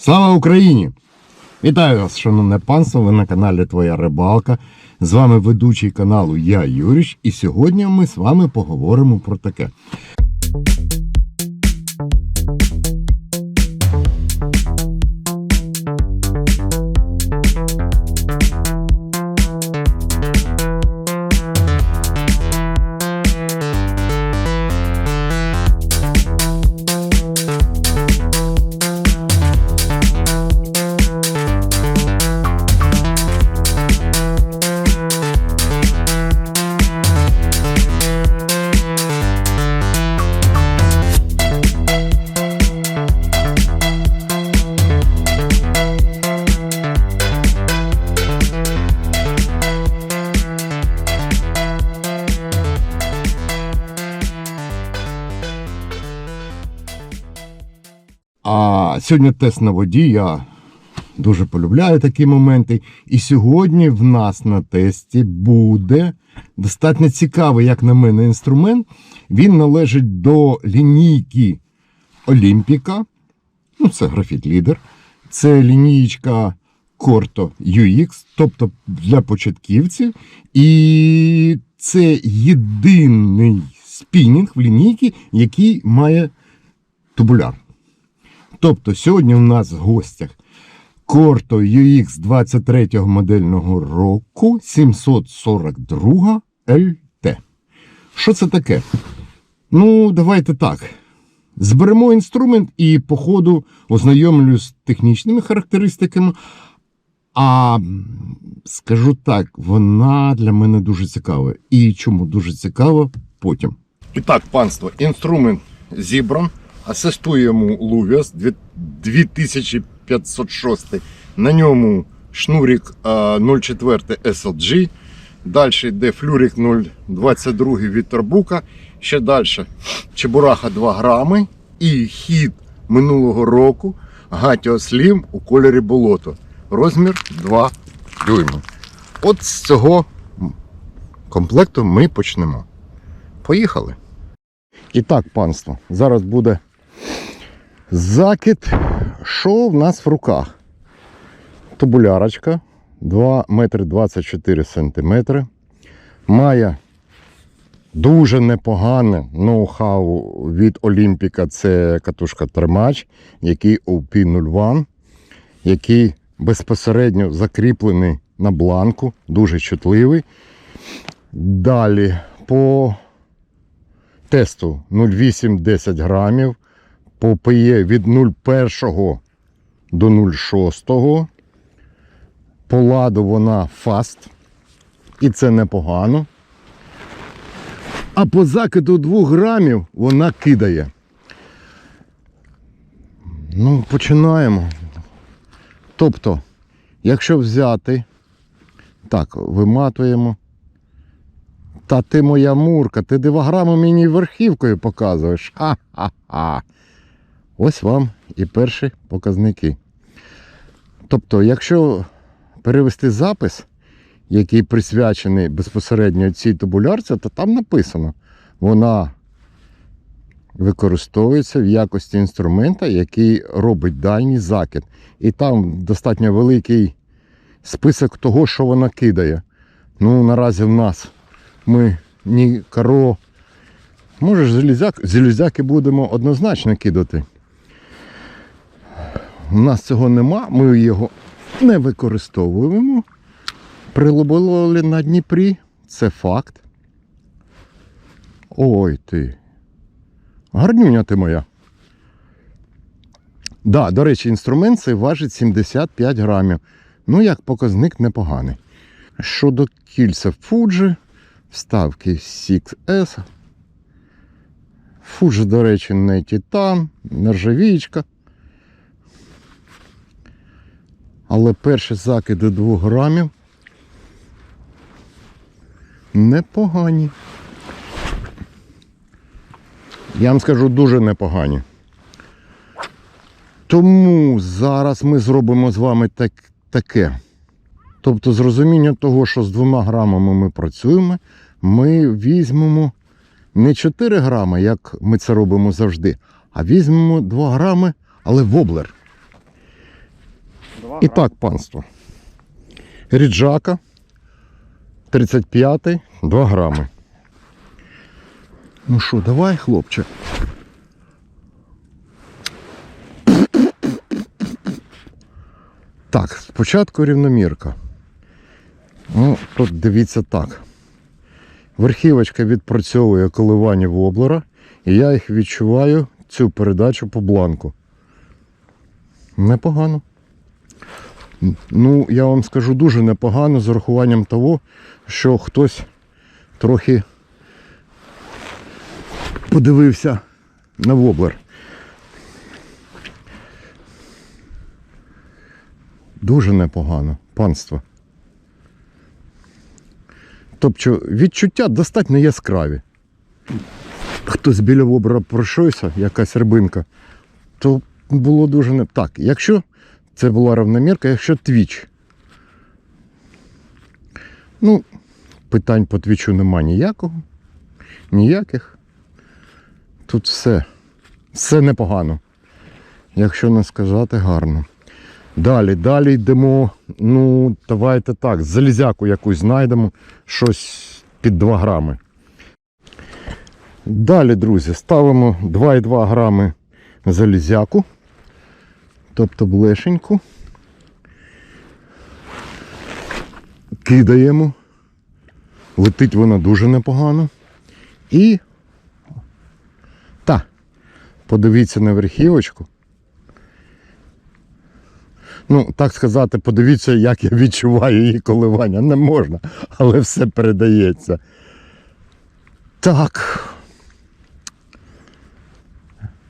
Слава Україні! Вітаю вас, шановне панство! Ви на каналі Твоя Рибалка. З вами ведучий каналу Я Юріч, і сьогодні ми з вами поговоримо про таке. А сьогодні тест на воді. Я дуже полюбляю такі моменти. І сьогодні в нас на тесті буде достатньо цікавий, як на мене, інструмент. Він належить до лінійки Олімпіка. Ну, це графіт лідер. Це лінієчка Corto UX, тобто для початківців. І це єдиний спінінг в лінійці, який має тубуляр. Тобто сьогодні у нас в гостях Corto UX 23 го модельного року 742 LT. Що це таке? Ну, давайте так. Зберемо інструмент і по ходу ознайомлюсь з технічними характеристиками. А скажу так, вона для мене дуже цікава. І чому дуже цікава потім. І так, панство, інструмент зібран. Асистує йому Лувіас 2506. На ньому шнурик 04 SLG. Далі йде флюрик 022 від Торбука. Ще далі Чебураха 2 грами. І хід минулого року Гатіо Slim у кольорі болото. Розмір 2 дюйми. От з цього комплекту ми почнемо. Поїхали. І так, панство, зараз буде закид. Що в нас в руках? Тубулярочка 2 метри 24 сантиметри. Має дуже непогане ноу-хау від Олімпіка. Це катушка тримач, який OP01, який безпосередньо закріплений на бланку, дуже чутливий. Далі по тесту 0,8-10 грамів, по ПЄ від 0,1 до 0,6. По ладу вона фаст. І це непогано. А по закиду 2 грамів вона кидає. Ну, починаємо. Тобто, якщо взяти, так, виматуємо. Та ти моя мурка, ти дивограму мені верхівкою показуєш. Ха-ха-ха. Ось вам і перші показники. Тобто, якщо перевести запис, який присвячений безпосередньо цій табулярці, то там написано, вона використовується в якості інструмента, який робить дальній закид. І там достатньо великий список того, що вона кидає. Ну, наразі в нас ми ні каро. Може, железяки будемо однозначно кидати. У нас цього нема, ми його не використовуємо. Прилобили на Дніпрі, це факт. Ой ти. Гарнюня ти моя. Да, до речі, інструмент цей важить 75 грамів. Ну, як показник непоганий. Щодо кільця Fuji, вставки 6S. Fuji, до речі, не титан, нержавічка. Але перші закиди 2 грамів непогані. Я вам скажу дуже непогані. Тому зараз ми зробимо з вами так, таке. Тобто, з розумінням того, що з двома грамами ми працюємо, ми візьмемо не 4 грами, як ми це робимо завжди, а візьмемо 2 грами, але воблер. І так, панство. Ріджака 35 2 грами. Ну що, давай, хлопче. Так, спочатку рівномірка. Ну, тут дивіться так. Верхівочка відпрацьовує коливання воблера, і я їх відчуваю цю передачу по бланку. Непогано. Ну, я вам скажу дуже непогано з урахуванням того, що хтось трохи подивився на воблер. Дуже непогано, панство. Тобто відчуття достатньо яскраві. Хтось біля воблера пройшовся, якась рибинка, то було дуже не так. Якщо це була равномірка, якщо твіч. Ну, питань по твічу нема ніякого. Ніяких. Тут все. Все непогано. Якщо не сказати гарно. Далі, далі йдемо. Ну, давайте так, залізяку якусь знайдемо, щось під 2 грами. Далі, друзі, ставимо 2,2 грами залізяку, тобто блешеньку. Кидаємо. Летить вона дуже непогано. І. Та, подивіться на верхівочку. Ну, так сказати, подивіться, як я відчуваю її коливання. Не можна, але все передається. Так.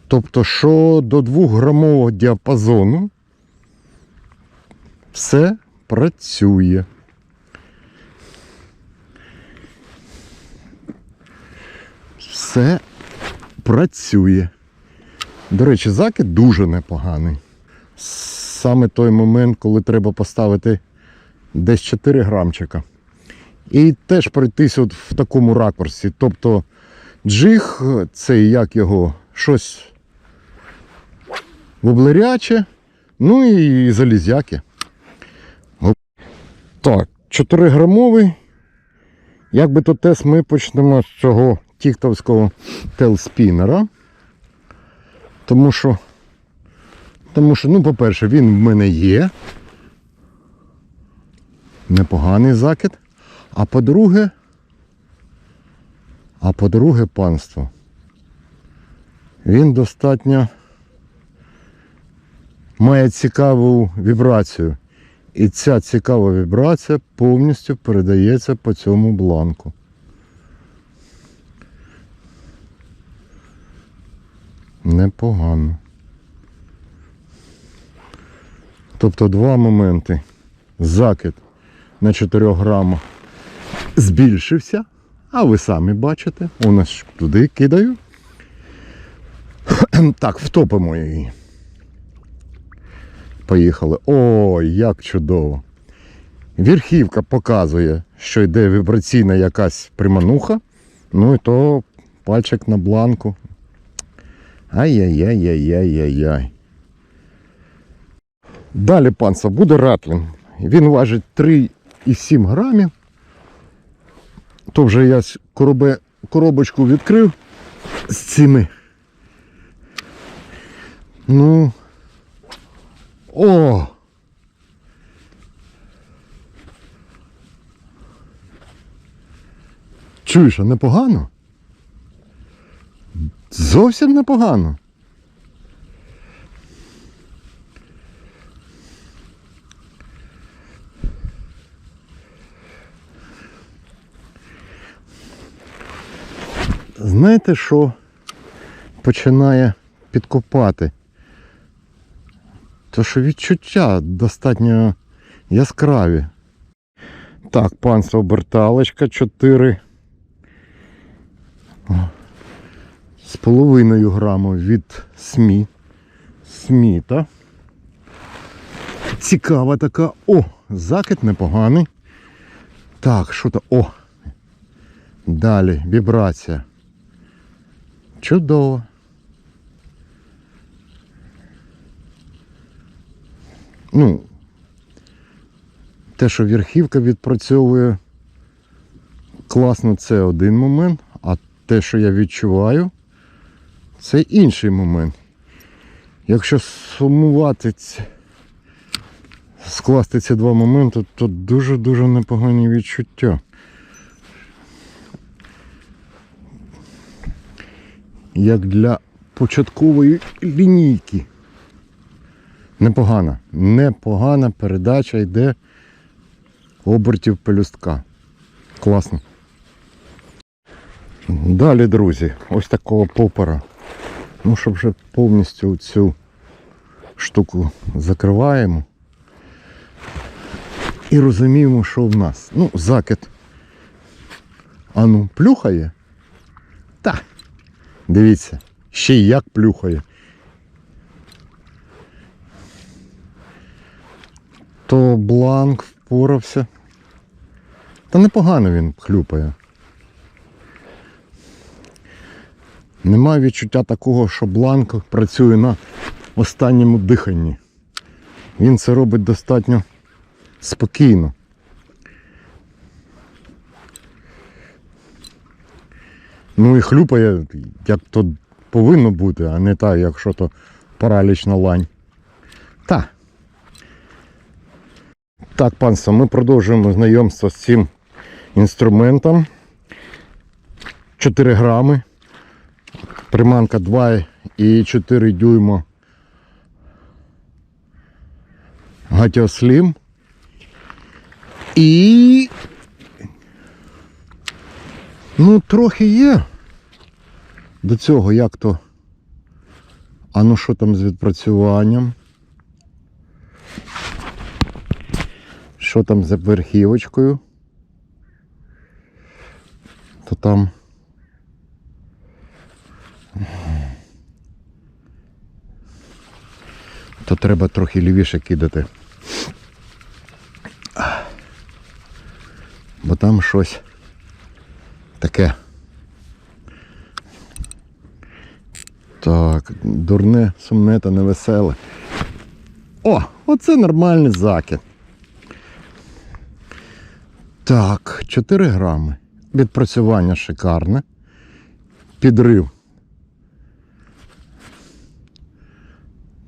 Тобто, що до 2-грамового діапазону все працює. Все працює. До речі, закид дуже непоганий. Саме той момент, коли треба поставити десь 4 грамчика. І теж пройтись от в такому ракурсі. Тобто джиг, це як його, щось воблеряче, ну і залізяки. Так, 4 грамовий. Як би то тест ми почнемо з цього тіктовського телспінера. Тому що тому що, ну, по-перше, він в мене є. Непоганий закид. А по-друге, а по-друге, панство. Він достатньо має цікаву вібрацію. І ця цікава вібрація повністю передається по цьому бланку. Непогано. Тобто два моменти. Закид на 4 грамах збільшився, а ви самі бачите, у нас туди кидаю. Так, втопимо її. Поїхали. Ой, як чудово. Верхівка показує, що йде вібраційна якась примануха. Ну і то пальчик на бланку. Ай-яй-яй-яй-яй-яй. Далі панца буде ратлін. Він важить 3,7 грамів. То вже я коробочку відкрив з цими. Ну. О! Чуєш, а непогано? Зовсім непогано. Знаєте, що починає підкопати? То що відчуття достатньо яскраві. Так, панство оберталочка 4 з половиною граму від СМІ. Сміта. Цікава така. О, закид непоганий. Так, що то? О! Далі, вібрація. Чудово. Ну, Те, що верхівка відпрацьовує класно, це один момент, а те, що я відчуваю, це інший момент. Якщо сумувати, скласти ці два моменти, то дуже-дуже непогані відчуття. Як для початкової лінійки. Непогана. Непогана передача йде обертів пелюстка. Класно. Далі, друзі, ось такого попера. Ну, щоб вже повністю цю штуку закриваємо. І розуміємо, що в нас. Ну, закид. А ну, плюхає? Та. Дивіться, ще й як плюхає. То бланк впорався. Та непогано він хлюпає. Немає відчуття такого, що бланк працює на останньому диханні. Він це робить достатньо спокійно. Ну і хлюпає, як то повинно бути, а не так, якщо то паралічна лань. Та. Так, панство, ми продовжуємо знайомство з цим інструментом. 4 грами. Приманка 2,4 дюйма. Гатіослім. І. Ну, трохи є. До цього як то. А ну що там з відпрацюванням? Що там за верхівочкою? То там. То треба трохи лівіше кидати. Бо там щось таке. Так, дурне, сумне та невеселе. О, оце нормальний закид. Так, 4 грами. Відпрацювання шикарне. Підрив.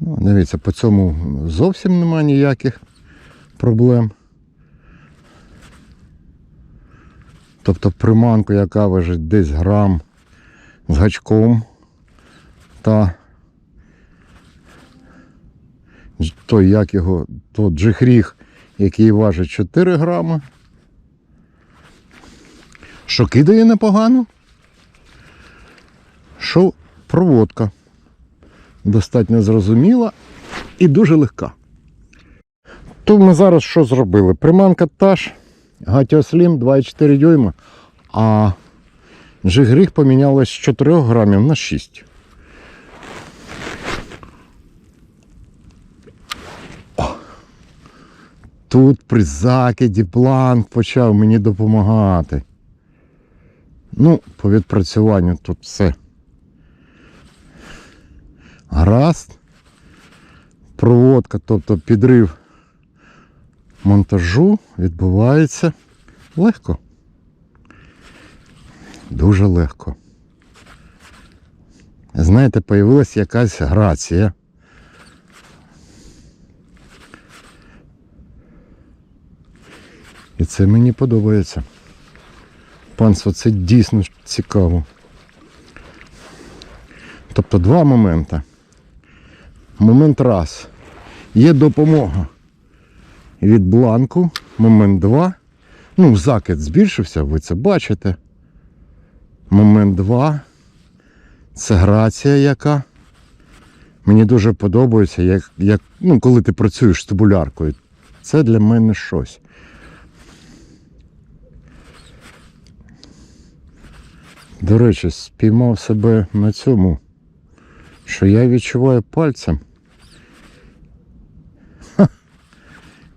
Ну, дивіться, по цьому зовсім нема ніяких проблем. Тобто приманку, яка важить десь грам з гачком та той, як його, то джихріг, який важить 4 грами. Що кидає непогано? Що проводка достатньо зрозуміла і дуже легка. То ми зараз що зробили? Приманка та Гатіослім 2,4 дюйма, а джигріг помінялось з 4 грамів на 6. О! Тут при закиді планк почав мені допомагати. Ну, по відпрацюванню тут все. Гаразд. Проводка, тобто підрив монтажу відбувається легко. Дуже легко. Знаєте, появилась якась грація. І це мені подобається. Панство, це дійсно цікаво. Тобто два моменти. Момент раз. Є допомога від бланку. Момент два. Ну, закид збільшився, ви це бачите. Момент два. Це грація яка. Мені дуже подобається, як, як, ну, коли ти працюєш з тубуляркою. Це для мене щось. До речі, спіймав себе на цьому, що я відчуваю пальцем. Ха.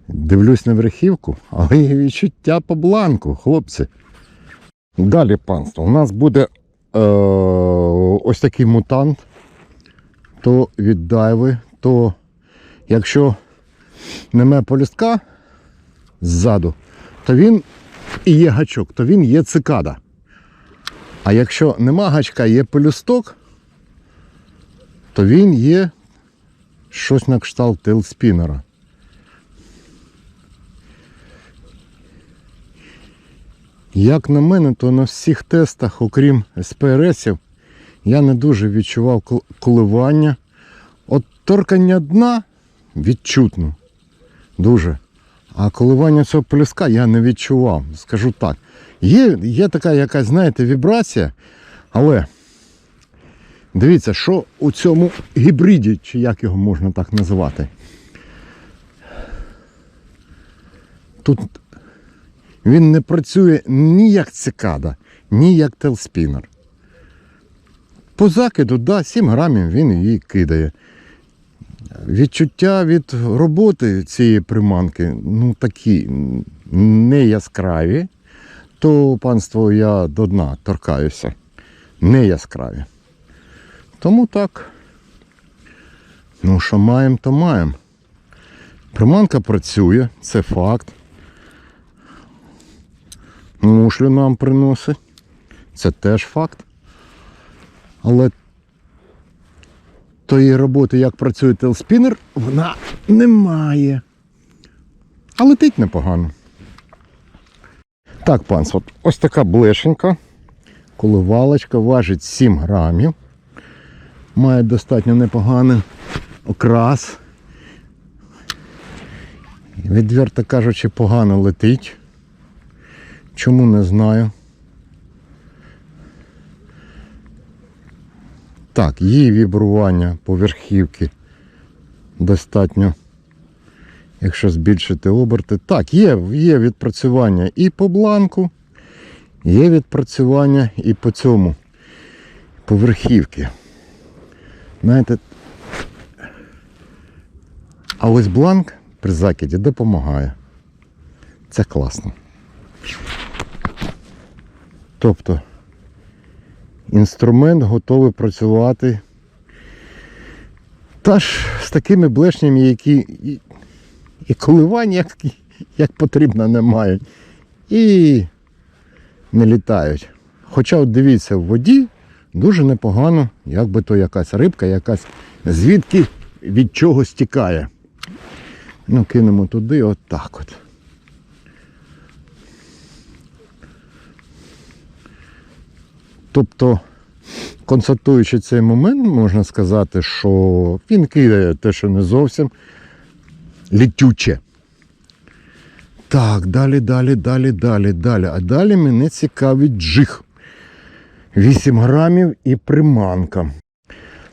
Дивлюсь на верхівку, але є відчуття по бланку, хлопці. Далі, панство, у нас буде е, ось такий мутант. То від дайви, то якщо немає полістка ззаду, то він і є гачок, то він є цикада. А якщо нема гачка, є пелюсток, то він є щось на кшталт тейлспінера. Як на мене, то на всіх тестах, окрім СПРСів, я не дуже відчував коливання. От торкання дна відчутно. Дуже. А коливання цього пелюска я не відчував, скажу так. Є, є така якась, знаєте, вібрація, але дивіться, що у цьому гібриді, чи як його можна так називати. Тут він не працює ні як цикада, ні як телспінер. По закиду, да, 7 грамів він її кидає. Відчуття від роботи цієї приманки, ну такі не яскраві, то панство я до дна торкаюся. Не яскраві. Тому так. Ну, що маємо, то маємо. Приманка працює, це факт. Мушлю нам приносить. Це теж факт. Але тої роботи, як працює телспінер, вона немає. А летить непогано. Так, панство, ось така блешенька. Коливалочка важить 7 грамів. Має достатньо непоганий окрас. Відверто кажучи, погано летить. Чому не знаю. Так, її вібрування поверхівки достатньо, якщо збільшити оберти. Так, є, є відпрацювання і по бланку, є відпрацювання і по цьому поверхівки. Знаєте, а ось бланк при закиді допомагає. Це класно. Тобто інструмент готовий працювати та ж з такими блешнями, які і, коливань, як, як потрібно, не мають. І не літають. Хоча, от дивіться, в воді дуже непогано, як би то якась рибка, якась звідки від чого стікає. Ну, кинемо туди, от так от. Тобто, констатуючи цей момент, можна сказати, що він кидає те, що не зовсім літюче. Так, далі, далі, далі, далі, далі. А далі мене цікавить джиг. 8 грамів і приманка.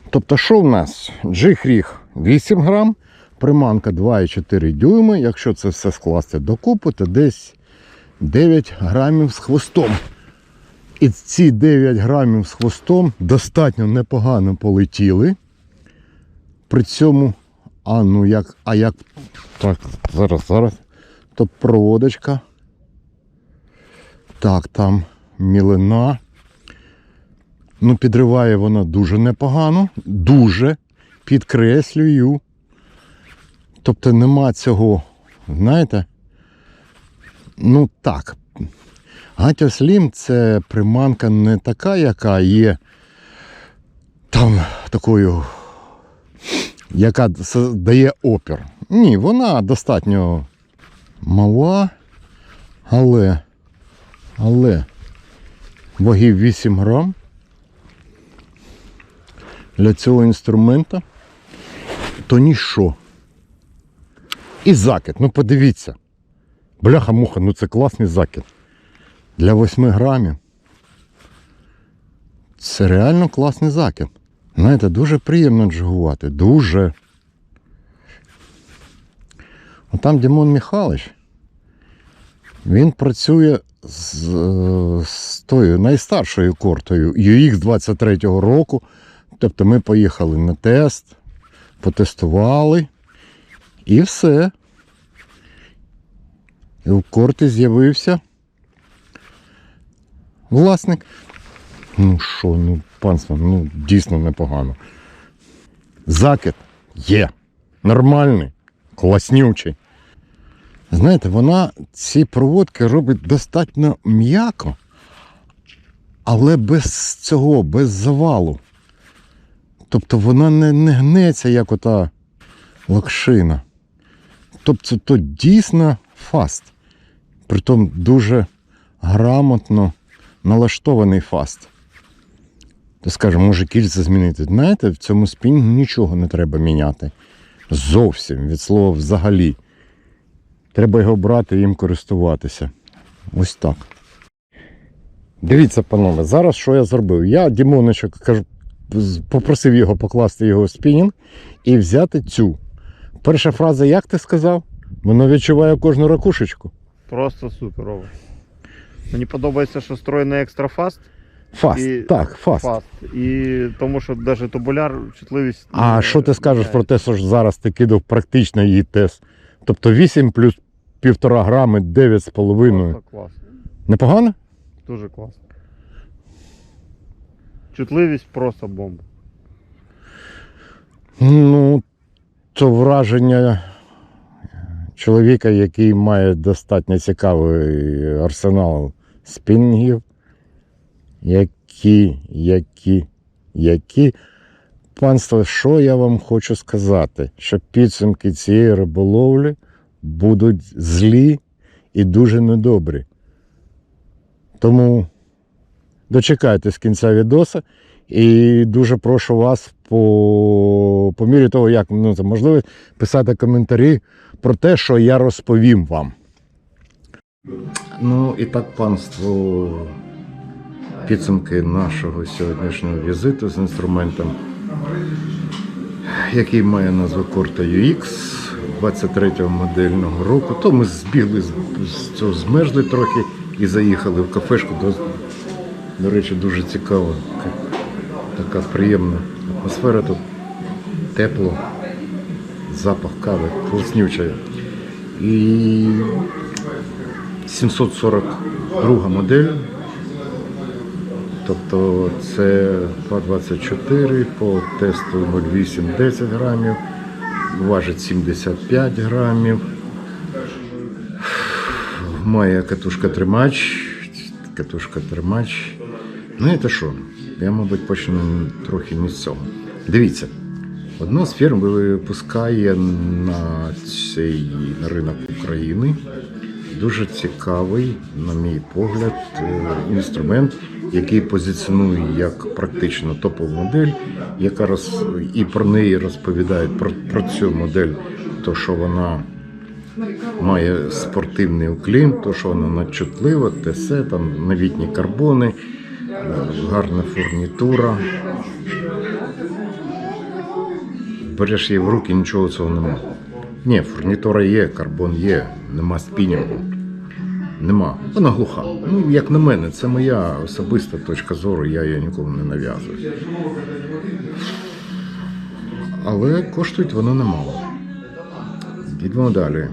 Тобто, що в нас? Джиг ріг 8 грам, приманка 2,4 дюйми. Якщо це все скласти докупи, то десь 9 грамів з хвостом. І ці 9 грамів з хвостом достатньо непогано полетіли. При цьому, а ну як, а як, так, зараз, зараз, то проводочка. Так, там мілина. Ну, підриває вона дуже непогано, дуже підкреслюю. Тобто нема цього, знаєте, ну так, Гатя Слім це приманка не така, яка є там такою, яка дає опір. Ні, вона достатньо мала, але, але вагів 8 грам для цього інструмента, то ніщо. І закид, ну подивіться. Бляха-муха, ну це класний закид. Для 8 грамів. Це реально класний закид. Знаєте, дуже приємно джигувати. Дуже. Там Дімон Михайлович, він працює з, з тою найстаршою кортою UX 23-го року. Тобто ми поїхали на тест, потестували і все. І у корти з'явився власник. Ну що, ну, панство, ну дійсно непогано. Закид є. Нормальний, класнючий. Знаєте, вона ці проводки робить достатньо м'яко, але без цього, без завалу. Тобто вона не, не гнеться, як ота лакшина. Тобто то дійсно фаст. Притом дуже грамотно налаштований фаст. То скажемо, може кільця змінити. Знаєте, в цьому спінінгу нічого не треба міняти. Зовсім від слова взагалі. Треба його брати і їм користуватися. Ось так. Дивіться, панове, зараз що я зробив? Я Дімонича кажу, попросив його покласти його спінінг і взяти цю. Перша фраза, як ти сказав? Воно відчуває кожну ракушечку. Просто супер. Мені подобається, що строєний екстра фаст. Фаст. І- Так, фаст. фаст. І тому що навіть тубуляр чутливість. А не- що ти скажеш не- про те, що ж зараз ти кидав практично її тест? Тобто 8 плюс 1,5 грами, 9,5. Просто клас. Непогано? Дуже класно. Чутливість просто бомба. Ну, то враження чоловіка, який має достатньо цікавий арсенал спінгів, які, які, які. Панство, що я вам хочу сказати? Що підсумки цієї риболовлі будуть злі і дуже недобрі. Тому дочекайтесь кінця відоса. І дуже прошу вас по, по мірі того, як ну, це можливо, писати коментарі про те, що я розповім вам. Ну і так, панство, підсумки нашого сьогоднішнього візиту з інструментом, який має назву Corta UX 23-го модельного року. То ми збігли з цього змерзли трохи і заїхали в кафешку. До, до речі, дуже цікаво. Така приємна атмосфера тут тепло, запах кави, класнюча. І 742 модель. Тобто це 2,24 по тесту 0,8-10 грамів, важить 75 грамів. Має катушка тримач, катушка тримач. Знаєте що? Я, мабуть, почну трохи не з цього. Дивіться, одна з фірм випускає на цей на ринок України дуже цікавий, на мій погляд, е, інструмент, який позиціонує як практично топову модель, яка роз... і про неї розповідають про, про цю модель, то що вона має спортивний уклін, то що вона надчутлива, те все, там новітні карбони, е, гарна фурнітура. Береш її в руки, нічого цього нема. Ні, фурнітура є, карбон є, нема спінінгу. Нема. Вона глуха. Ну, як на мене, це моя особиста точка зору, я її нікому не нав'язую. Але коштують воно немало. Йдемо далі.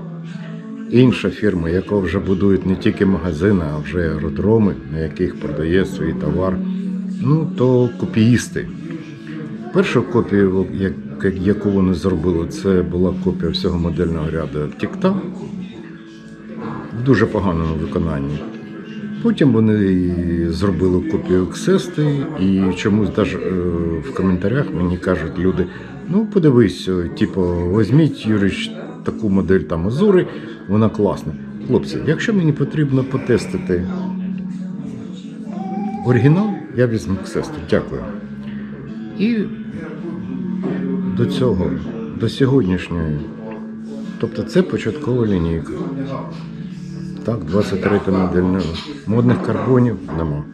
Інша фірма, яка вже будує не тільки магазини, а вже аеродроми, на яких продає свій товар, ну то копіїсти. Першу копію, яку вони зробили, це була копія всього модельного ряду Тікта в дуже поганому виконанні. Потім вони зробили копію Xest, і чомусь навіть в коментарях мені кажуть люди: ну подивись, е, типу, візьміть Юрич таку модель там Азури, вона класна. Хлопці, якщо мені потрібно потестити оригінал, я візьму Xest. Дякую. І до цього, до сьогоднішньої. Тобто це початкова лінійка. Так, 23 модель. Модних карбонів нема.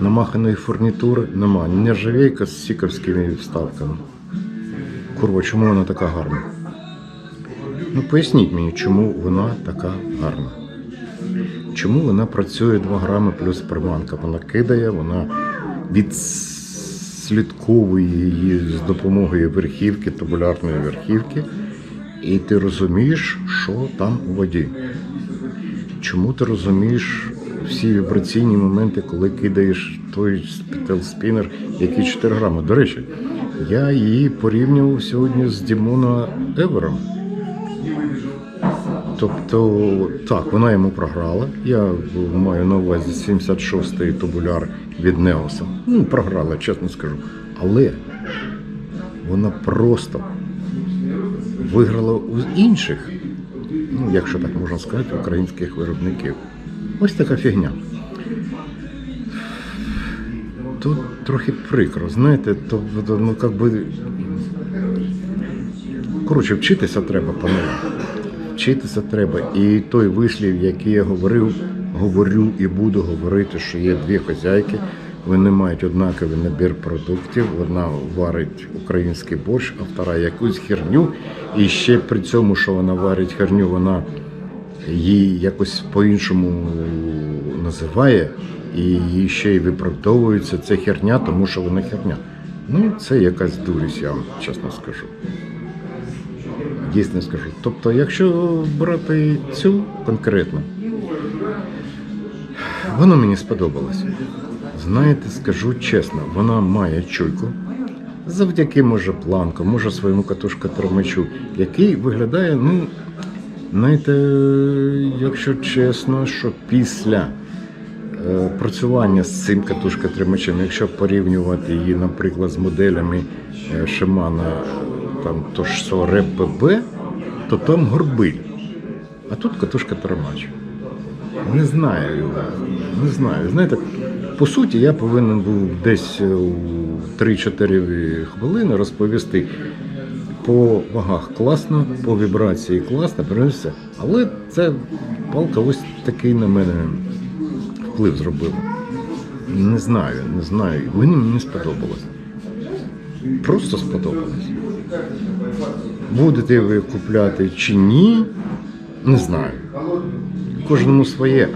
Намаханої фурнітури нема. Нержавейка з сіковськими вставками. Курва, чому вона така гарна? Ну поясніть мені, чому вона така гарна. Чому вона працює 2 грами плюс приманка? Вона кидає, вона відслідковує її з допомогою верхівки, табулярної верхівки, і ти розумієш, що там у воді. Чому ти розумієш всі вібраційні моменти, коли кидаєш той спінер, який 4 грами? До речі, я її порівнював сьогодні з Дімона Евером. Тобто, так, вона йому програла. Я маю на увазі 76-й тубуляр від Неоса. Ну, програла, чесно скажу. Але вона просто виграла у інших, ну, якщо так можна сказати, українських виробників. Ось така фігня. Тут трохи прикро, знаєте, то ну як би. Коротше, вчитися треба, панове. Вчитися треба. І той вислів, який я говорив, говорю і буду говорити, що є дві хазяйки. Вони мають однаковий набір продуктів. Одна варить український борщ, а втора якусь херню. І ще при цьому, що вона варить херню, вона її якось по-іншому називає, і її ще й виправдовується ця херня, тому що вона херня. Ну, це якась дурість, я вам чесно скажу. Дійсно скажу. Тобто, якщо брати цю конкретно, воно мені сподобалось. Знаєте, скажу чесно, вона має чуйку. Завдяки, може, планку, може своєму катушка тормачу, який виглядає, ну, знаєте, якщо чесно, що після е, працювання з цим катушка тримачем, якщо порівнювати її, наприклад, з моделями е, Шимана, там то ж що Реп ББ, то там горбиль. А тут катушка тримач. Не знаю, не знаю. Знаєте, по суті, я повинен був десь у 3-4 хвилини розповісти по вагах класно, по вібрації класно, все. Але ця палка ось такий на мене вплив зробила. Не знаю, не знаю. Мені мені сподобалось. Просто сподобалось. Будете ви купляти чи ні, не знаю. Кожному своє.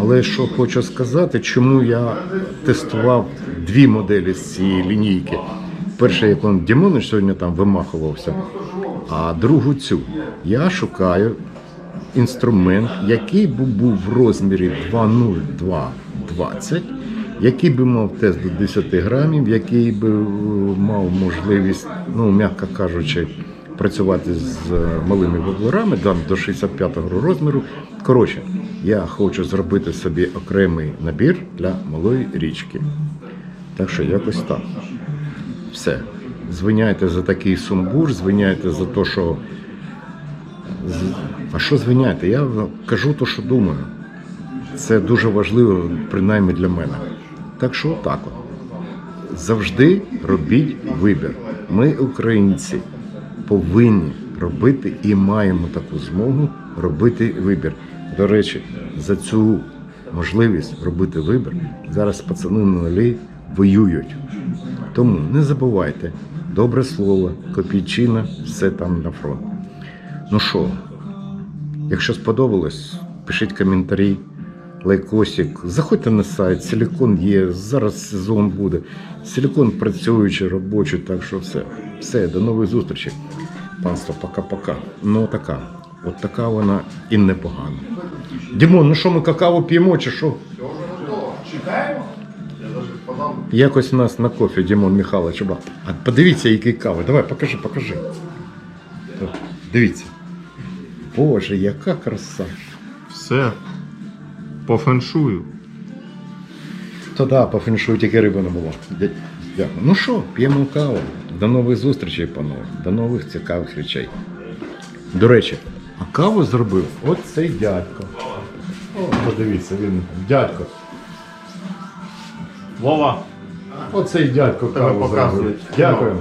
Але що хочу сказати, чому я тестував дві моделі з цієї лінійки. Перша, як он Дімонич сьогодні там вимахувався, а другу цю. Я шукаю інструмент, який би був в розмірі 2,0220, який би мав тест до 10 грамів, який би е, мав можливість, ну, м'яко кажучи, працювати з е, малими воблерами там, до 65-го розміру. Коротше, я хочу зробити собі окремий набір для малої річки. Так що якось так. Все. Звиняйте за такий сумбур, звиняйте за те, що. А що звиняйте? Я кажу те, що думаю. Це дуже важливо, принаймні для мене. Так що отак от. Завжди робіть вибір. Ми, українці, повинні робити і маємо таку змогу робити вибір. До речі, за цю можливість робити вибір зараз пацани на нулі воюють. Тому не забувайте, добре слово, копійчина, все там на фронт. Ну що, якщо сподобалось, пишіть коментарі, лайкосик. Заходьте на сайт, силікон є, зараз сезон буде. Силікон працюючий, робочий, так що все. Все, до нових зустрічей. Панство, пока-пока. Ну така. От така вона і непогана. Дімон, ну що ми какао п'ємо чи що? Чекаємо? Якось у нас на кофі Дімон Михайлович. А подивіться, який кава. Давай, покажи, покажи. Дивіться. Боже, яка краса. Все. По феншую. То да, по феншую тільки риби не було. Дякую. Ну що, п'ємо каву. До нових зустрічей, панове. До нових цікавих речей. До речі, а каву зробив от цей дядько. О, подивіться, він дядько. Вова. Оцей дядько каву зробив. Дякуємо.